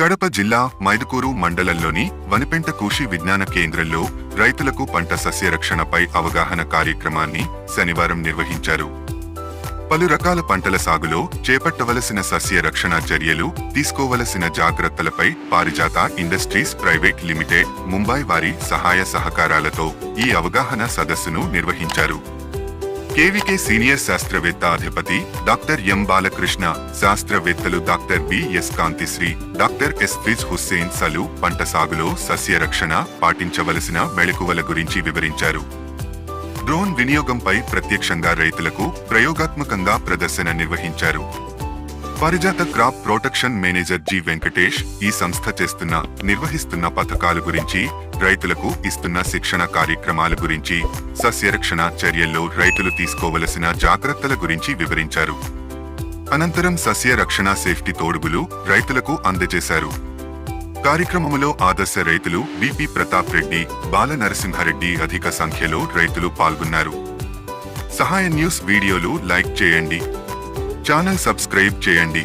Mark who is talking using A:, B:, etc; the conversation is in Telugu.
A: కడప జిల్లా మైదుకూరు మండలంలోని వనిపెంట కృషి విజ్ఞాన కేంద్రంలో రైతులకు పంట సస్యరక్షణపై అవగాహన కార్యక్రమాన్ని శనివారం నిర్వహించారు. పలు రకాల పంటల సాగులో చేపట్టవలసిన సస్య రక్షణ చర్యలు తీసుకోవలసిన జాగ్రత్తలపై పారిజాత ఇండస్ట్రీస్ ప్రైవేట్ లిమిటెడ్ ముంబై వారి సహాయ సహకారాలతో ఈ అవగాహన సదస్సును నిర్వహించారు. కేవీకే సీనియర్ శాస్త్రవేత్త అధిపతి డాక్టర్ ఎం బాలకృష్ణ శాస్త్రవేత్తలు doctor B S Kanthisri doctor S Fizz Hussain సలు పంట సాగులో సస్య రక్షణ పాటించవలసిన మెళకువల గురించి వివరించారు. డ్రోన్ వినియోగంపై ప్రత్యక్షంగా రైతులకు ప్రయోగాత్మకంగా ప్రదర్శన నిర్వహించారు. Parijatha crop protection manager G Venkatesh ఈ సంస్థ చేస్తున్న నిర్వహిస్తున్న పథకాల గురించి రైతులకు ఇస్తున్న శిక్షణ కార్యక్రమాల గురించి సస్యరక్షణ చర్యల్లో రైతులు తీసుకోవలసిన జాగ్రత్తల గురించి వివరించారు. అనంతరం సస్య రక్షణ సేఫ్టీ తోడుగులు రైతులకు అందజేశారు. కార్యక్రమములో ఆదర్శ రైతులు బిపి ప్రతాప్ రెడ్డి బాల నరసింహారెడ్డి అధిక సంఖ్యలో రైతులు పాల్గొన్నారు. సహాయ న్యూస్ వీడియోలు లైక్ చేయండి. ఛానల్ సబ్స్క్రైబ్ చేయండి.